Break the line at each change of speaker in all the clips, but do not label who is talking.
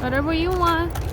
Whatever you want.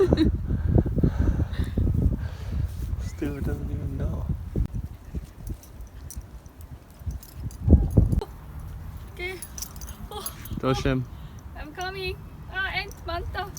Stuart doesn't even know.
Okay.
Oh. Dosh him.
I'm coming.
Ah, oh, Manta.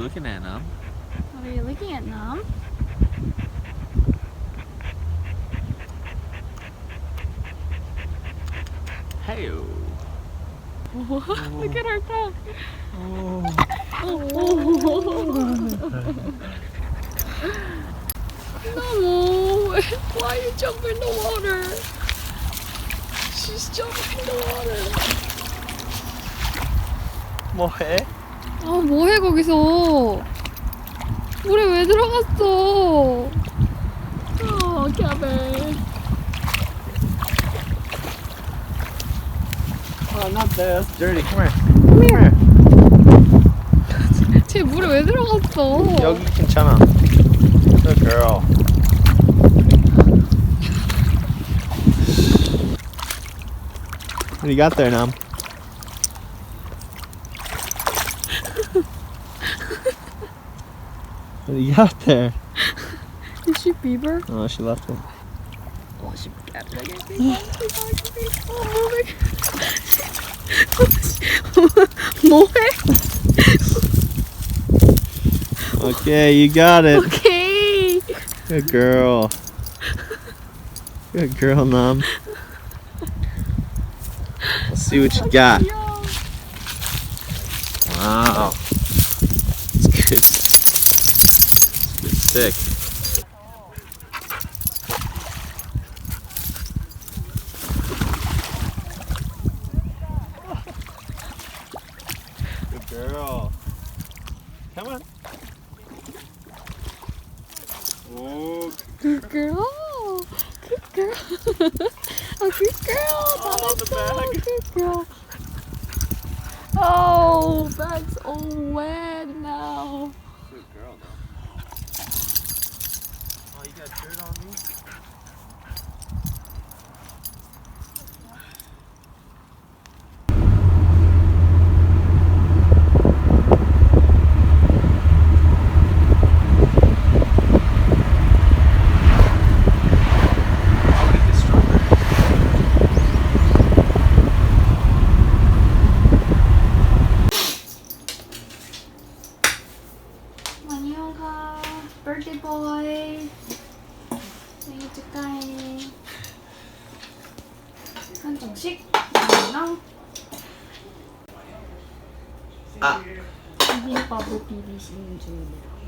Looking at, Nam?
What are you looking at, Nam?
Hey.
Look at her tongue. Oh. No, why are you jumping in the water? She's jumping in the water.
뭐해?
아, 뭐해 거기서? 물에 왜 들어갔어? 어, 캐벨.
Oh, not there. That's dirty. Come here.
Come here. 쟤 물에 왜 들어갔어?
여기 괜찮아. Good girl. What do you got there, Nam? What do you got there?
Is she Bieber?
Oh, she left.
Oh, she got it Oh, moving. More?
okay, you got it.
Okay.
Good girl. Good girl, Mom. Let's see what you got. Wow. It's good sick. Good girl. Come on. Oh,
good girl. Good girl. Good oh, good girl.
Oh, the bag.
Good girl. Oh, that's all wet now.
Good girl now. Oh, you got dirt on me?
Ang... Ah. Hindi pa po PVC yung Julia.